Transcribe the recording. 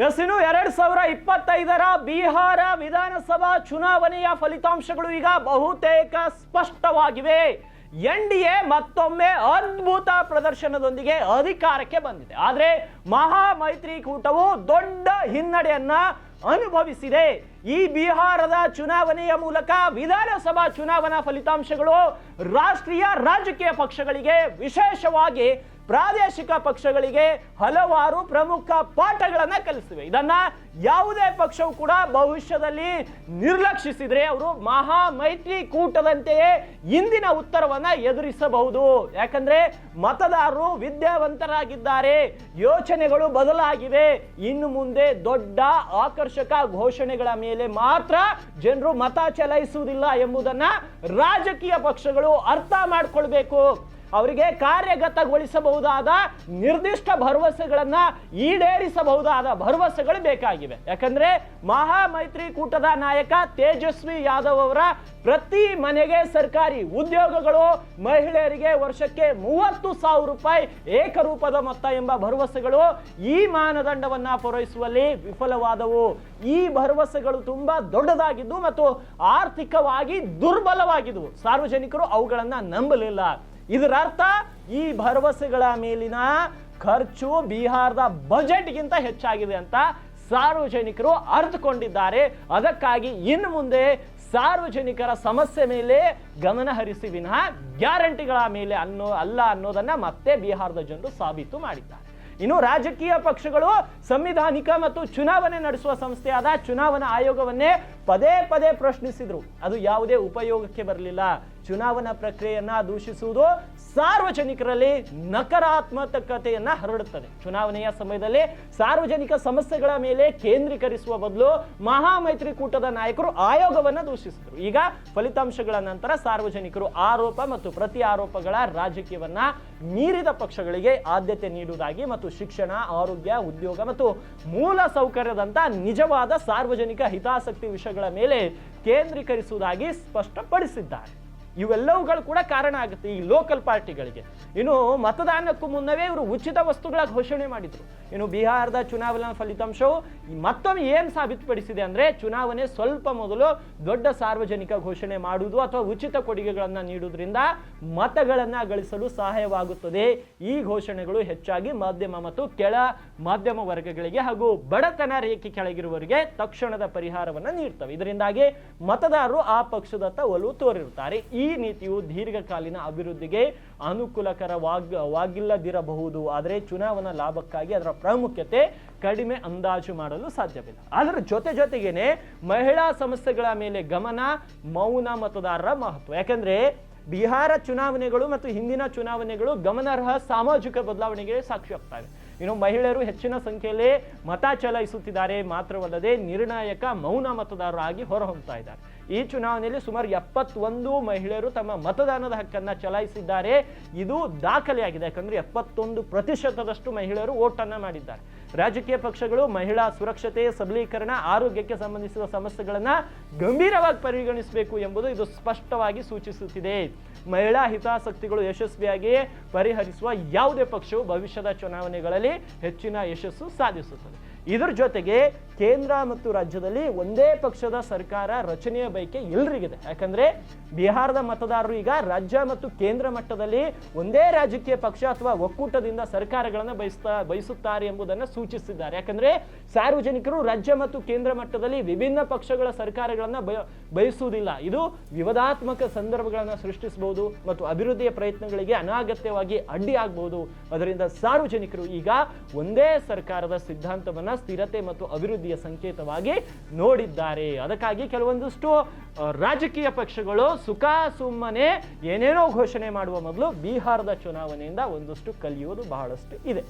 S ಇನ್ನು ಎರಡ್ ಸಾವಿರ ಇಪ್ಪತ್ತೈದರ ಬಿಹಾರ ವಿಧಾನಸಭಾ ಚುನಾವಣೆಯ ಫಲಿತಾಂಶಗಳು ಈಗ ಬಹುತೇಕ ಸ್ಪಷ್ಟವಾಗಿವೆ. ಎನ್ ಡಿ ಎ ಮತ್ತೊಮ್ಮೆ ಅದ್ಭುತ ಪ್ರದರ್ಶನದೊಂದಿಗೆ ಅಧಿಕಾರಕ್ಕೆ ಬಂದಿದೆ. ಆದರೆ ಮಹಾ ಮೈತ್ರಿಕೂಟವು ದೊಡ್ಡ ಹಿನ್ನಡೆಯನ್ನ ಅನುಭವಿಸಿದೆ. ಈ ಬಿಹಾರದ ಚುನಾವಣೆಯ ಮೂಲಕ ವಿಧಾನಸಭಾ ಚುನಾವಣಾ ಫಲಿತಾಂಶಗಳು ರಾಷ್ಟ್ರೀಯ ರಾಜಕೀಯ ಪಕ್ಷಗಳಿಗೆ ವಿಶೇಷವಾಗಿ ಪ್ರಾದೇಶಿಕ ಪಕ್ಷಗಳಿಗೆ ಹಲವಾರು ಪ್ರಮುಖ ಪಾಠಗಳನ್ನ ಕಲಿಸಿವೆ. ಇದನ್ನ ಯಾವುದೇ ಪಕ್ಷವು ಕೂಡ ಭವಿಷ್ಯದಲ್ಲಿ ನಿರ್ಲಕ್ಷಿಸಿದ್ರೆ ಅವರು ಮಹಾ ಮೈತ್ರಿ ಕೂಟದಂತೆಯೇ ಇಂದಿನ ಉತ್ತರವನ್ನ ಎದುರಿಸಬಹುದು. ಯಾಕಂದ್ರೆ ಮತದಾರರು ವಿದ್ಯಾವಂತರಾಗಿದ್ದಾರೆ, ಯೋಚನೆಗಳು ಬದಲಾಗಿವೆ. ಇನ್ನು ಮುಂದೆ ದೊಡ್ಡ ಆಕರ್ಷಕ ಘೋಷಣೆಗಳ ಮೇಲೆ ಮಾತ್ರ ಜನರು ಮತ ಚಲಾಯಿಸುವುದಿಲ್ಲ ಎಂಬುದನ್ನ ರಾಜಕೀಯ ಪಕ್ಷಗಳು ಅರ್ಥ ಮಾಡ್ಕೊಳ್ಬೇಕು. ಅವರಿಗೆ ಕಾರ್ಯಗತಗೊಳಿಸಬಹುದಾದ ನಿರ್ದಿಷ್ಟ ಭರವಸೆಗಳನ್ನ ಈಡೇರಿಸಬಹುದಾದ ಭರವಸೆಗಳು ಬೇಕಾಗಿವೆ. ಯಾಕಂದ್ರೆ ಮಹಾ ಮೈತ್ರಿಕೂಟದ ನಾಯಕ ತೇಜಸ್ವಿ ಯಾದವ್ ಅವರ ಪ್ರತಿ ಮನೆಗೆ ಸರ್ಕಾರಿ ಉದ್ಯೋಗಗಳು ಮಹಿಳೆಯರಿಗೆ ವರ್ಷಕ್ಕೆ ಮೂವತ್ತು ಸಾವಿರ ರೂಪಾಯಿ ಏಕರೂಪದ ಮೊತ್ತ ಎಂಬ ಭರವಸೆಗಳು ಈ ಮಾನದಂಡವನ್ನ ಪೂರೈಸುವಲ್ಲಿ ವಿಫಲವಾದವು. ಈ ಭರವಸೆಗಳು ತುಂಬಾ ದೊಡ್ಡದಾಗಿದ್ದು ಮತ್ತು ಆರ್ಥಿಕವಾಗಿ ದುರ್ಬಲವಾಗಿದ್ದವು ಸಾರ್ವಜನಿಕರು ಅವುಗಳನ್ನ ನಂಬಲಿಲ್ಲ. ಇದರ ಅರ್ಥ ಈ ಭರವಸೆಗಳ ಮೇಲಿನ ಖರ್ಚು ಬಿಹಾರದ ಬಜೆಟ್ಗಿಂತ ಹೆಚ್ಚಾಗಿದೆ ಅಂತ ಸಾರ್ವಜನಿಕರು ಅರ್ಥಕೊಂಡಿದ್ದಾರೆ ಅದಕ್ಕಾಗಿ ಇನ್ನು ಮುಂದೆ ಸಾರ್ವಜನಿಕರ ಸಮಸ್ಯೆ ಮೇಲೆ ಗಮನ ಹರಿಸಿ ವಿನಃ ಗ್ಯಾರಂಟಿಗಳ ಮೇಲೆ ಅನ್ನೋ ಅಲ್ಲ ಅನ್ನೋದನ್ನ ಮತ್ತೆ ಬಿಹಾರದ ಜನರು ಸಾಬೀತು ಮಾಡಿದ್ದಾರೆ. ಇನ್ನು ರಾಜಕೀಯ ಪಕ್ಷಗಳು ಸಂವಿಧಾನಿಕ ಮತ್ತು ಚುನಾವಣೆ ನಡೆಸುವ ಸಂಸ್ಥೆಯಾದ ಚುನಾವಣಾ ಆಯೋಗವನ್ನೇ ಪದೇ ಪದೇ ಪ್ರಶ್ನಿಸಿದ್ರು. ಅದು ಯಾವುದೇ ಉಪಯೋಗಕ್ಕೆ ಬರಲಿಲ್ಲ. ಚುನಾವಣಾ ಪ್ರಕ್ರಿಯೆಯನ್ನ ದೂಷಿಸುವುದು ಸಾರ್ವಜನಿಕರಲ್ಲಿ ನಕಾರಾತ್ಮಕತೆಯನ್ನ ಹರಡುತ್ತದೆ. ಚುನಾವಣೆಯ ಸಮಯದಲ್ಲಿ ಸಾರ್ವಜನಿಕ ಸಮಸ್ಯೆಗಳ ಮೇಲೆ ಕೇಂದ್ರೀಕರಿಸುವ ಬದಲು ಮಹಾಮೈತ್ರಿಕೂಟದ ನಾಯಕರು ಆಯೋಗವನ್ನ ದೂಷಿಸಿದರು. ಈಗ ಫಲಿತಾಂಶಗಳ ನಂತರ ಸಾರ್ವಜನಿಕರು ಆರೋಪ ಮತ್ತು ಪ್ರತಿ ಆರೋಪಗಳ ರಾಜಕೀಯವನ್ನ ಮೀರಿದ ಪಕ್ಷಗಳಿಗೆ ಆದ್ಯತೆ ನೀಡುವುದಾಗಿ ಮತ್ತು ಶಿಕ್ಷಣ, ಆರೋಗ್ಯ, ಉದ್ಯೋಗ ಮತ್ತು ಮೂಲ ಸೌಕರ್ಯದಂತ ನಿಜವಾದ ಸಾರ್ವಜನಿಕ ಹಿತಾಸಕ್ತಿ ವಿಷಯಗಳ ಮೇಲೆ ಕೇಂದ್ರೀಕರಿಸುವುದಾಗಿ ಸ್ಪಷ್ಟಪಡಿಸಿದ್ದಾರೆ. ಇವೆಲ್ಲವುಗಳು ಕೂಡ ಕಾರಣ ಆಗುತ್ತೆ ಈ ಲೋಕಲ್ ಪಾರ್ಟಿಗಳಿಗೆ ಇನ್ನು ಮತದಾನಕ್ಕೂ ಮುನ್ನವೇ ಇವರು ಉಚಿತ ವಸ್ತುಗಳ ಘೋಷಣೆ ಮಾಡಿದ್ರು. ಇನ್ನು ಬಿಹಾರದ ಚುನಾವಣಾ ಫಲಿತಾಂಶವು ಮತ್ತೊಮ್ಮೆ ಏನು ಸಾಬೀತುಪಡಿಸಿದೆ ಅಂದ್ರೆ ಚುನಾವಣೆ ಸ್ವಲ್ಪ ಮೊದಲು ದೊಡ್ಡ ಸಾರ್ವಜನಿಕ ಘೋಷಣೆ ಮಾಡುವುದು ಅಥವಾ ಉಚಿತ ಕೊಡುಗೆಗಳನ್ನ ನೀಡುವುದರಿಂದ ಮತಗಳನ್ನ ಗಳಿಸಲು ಸಹಾಯವಾಗುತ್ತದೆ. ಈ ಘೋಷಣೆಗಳು ಹೆಚ್ಚಾಗಿ ಮಾಧ್ಯಮ ಮತ್ತು ಕೆಳ ಮಾಧ್ಯಮ ವರ್ಗಗಳಿಗೆ ಹಾಗೂ ಬಡತನ ರೇಖೆ ಕೆಳಗಿರುವವರಿಗೆ ತಕ್ಷಣದ ಪರಿಹಾರವನ್ನ ನೀಡ್ತವೆ. ಇದರಿಂದಾಗಿ ಮತದಾರರು ಆ ಪಕ್ಷದತ್ತ ಒಲವು ತೋರಿರುತ್ತಾರೆ. ಈ ನೀತಿಯು ದೀರ್ಘಕಾಲೀನ ಅಭಿವೃದ್ಧಿಗೆ ಅನುಕೂಲಕರವಾಗಿಲ್ಲದಿರಬಹುದು. ಆದರೆ ಚುನಾವಣಾ ಲಾಭಕ್ಕಾಗಿ ಅದರ ಪ್ರಾಮುಖ್ಯತೆ ಕಡಿಮೆ ಅಂದಾಜು ಮಾಡಲು ಸಾಧ್ಯವಿಲ್ಲ. ಅದರ ಜೊತೆ ಜೊತೆಗೇನೆ ಮಹಿಳಾ ಸಮಸ್ಯೆಗಳ ಮೇಲೆ ಗಮನ, ಮೌನ ಮತದಾರರ ಮಹತ್ವ. ಯಾಕಂದ್ರೆ ಬಿಹಾರ ಚುನಾವಣೆಗಳು ಮತ್ತು ಹಿಂದಿನ ಚುನಾವಣೆಗಳು ಗಮನಾರ್ಹ ಸಾಮಾಜಿಕ ಬದಲಾವಣೆಗೆ ಸಾಕ್ಷಿಯಾಗ್ತವೆ ಇನ್ನು ಮಹಿಳೆಯರು ಹೆಚ್ಚಿನ ಸಂಖ್ಯೆಯಲ್ಲಿ ಮತ ಚಲಾಯಿಸುತ್ತಿದ್ದಾರೆ. ಮಾತ್ರವಲ್ಲದೆ ನಿರ್ಣಾಯಕ ಮೌನ ಮತದಾರರಾಗಿ ಹೊರಹೊಮ್ತಾ ಇದ್ದಾರೆ. ಈ ಚುನಾವಣೆಯಲ್ಲಿ ಸುಮಾರು ಎಪ್ಪತ್ತೊಂದು ಮಹಿಳೆಯರು ತಮ್ಮ ಮತದಾನದ ಹಕ್ಕನ್ನ ಚಲಾಯಿಸಿದ್ದಾರೆ. ಇದು ದಾಖಲೆಯಾಗಿದೆ. ಯಾಕಂದ್ರೆ ಎಪ್ಪತ್ತೊಂದು ಪ್ರತಿಶತದಷ್ಟು ಮಹಿಳೆಯರು ಓಟನ್ನು ಮಾಡಿದ್ದಾರೆ. ರಾಜಕೀಯ ಪಕ್ಷಗಳು ಮಹಿಳಾ ಸುರಕ್ಷತೆ, ಸಬಲೀಕರಣ, ಆರೋಗ್ಯಕ್ಕೆ ಸಂಬಂಧಿಸಿದ ಸಮಸ್ಯೆಗಳನ್ನು ಗಂಭೀರವಾಗಿ ಪರಿಗಣಿಸಬೇಕು ಎಂಬುದು ಇದು ಸ್ಪಷ್ಟವಾಗಿ ಸೂಚಿಸುತ್ತಿದೆ. ಮಹಿಳಾ ಹಿತಾಸಕ್ತಿಗಳು ಯಶಸ್ವಿಯಾಗಿ ಪರಿಹರಿಸುವ ಯಾವುದೇ ಪಕ್ಷವು ಭವಿಷ್ಯದ ಚುನಾವಣೆಗಳಲ್ಲಿ ಹೆಚ್ಚಿನ ಯಶಸ್ಸು ಸಾಧಿಸುತ್ತದೆ. ಇದರ ಜೊತೆಗೆ ಕೇಂದ್ರ ಮತ್ತು ರಾಜ್ಯದಲ್ಲಿ ಒಂದೇ ಪಕ್ಷದ ಸರ್ಕಾರ ರಚನೆಯ ಬಯಕೆ ಎಲ್ರಿಗಿದೆ. ಯಾಕಂದ್ರೆ ಬಿಹಾರದ ಮತದಾರರು ಈಗ ರಾಜ್ಯ ಮತ್ತು ಕೇಂದ್ರ ಮಟ್ಟದಲ್ಲಿ ಒಂದೇ ರಾಜಕೀಯ ಪಕ್ಷ ಅಥವಾ ಒಕ್ಕೂಟದಿಂದ ಸರ್ಕಾರಗಳನ್ನು ಬಯಸ್ತಾ, ಬಯಸುತ್ತಾರೆ ಎಂಬುದನ್ನು ಸೂಚಿಸಿದ್ದಾರೆ. ಯಾಕಂದ್ರೆ ಸಾರ್ವಜನಿಕರು ರಾಜ್ಯ ಮತ್ತು ಕೇಂದ್ರ ಮಟ್ಟದಲ್ಲಿ ವಿಭಿನ್ನ ಪಕ್ಷಗಳ ಸರ್ಕಾರಗಳನ್ನ ಬಯ, ಬಯಸುವುದಿಲ್ಲ. ಇದು ವಿವಾದಾತ್ಮಕ ಸಂದರ್ಭಗಳನ್ನು ಸೃಷ್ಟಿಸಬಹುದು ಮತ್ತು ಅಭಿವೃದ್ಧಿಯ ಪ್ರಯತ್ನಗಳಿಗೆ ಅನಾಗತ್ಯವಾಗಿ ಅಡ್ಡಿ ಆಗಬಹುದು ಅದರಿಂದ ಸಾರ್ವಜನಿಕರು ಈಗ ಒಂದೇ ಸರ್ಕಾರದ ಸಿದ್ಧಾಂತವನ್ನ ಸ್ಥಿರತೆ ಮತ್ತು ಅಭಿವೃದ್ಧಿಯ ಸಂಕೇತವಾಗಿ ನೋಡಿದ್ದಾರೆ. ಅದಕ್ಕಾಗಿ ಕೆಲವೊಂದಷ್ಟು ರಾಜಕೀಯ ಪಕ್ಷಗಳು ಸುಖ ಸುಮ್ಮನೆ ಏನೇನೋ ಘೋಷಣೆ ಮಾಡುವ ಮೊದಲು ಬಿಹಾರದ ಚುನಾವಣೆಯಿಂದ ಒಂದಷ್ಟು ಕಲಿಯುವುದು ಬಹಳಷ್ಟು ಇದೆ.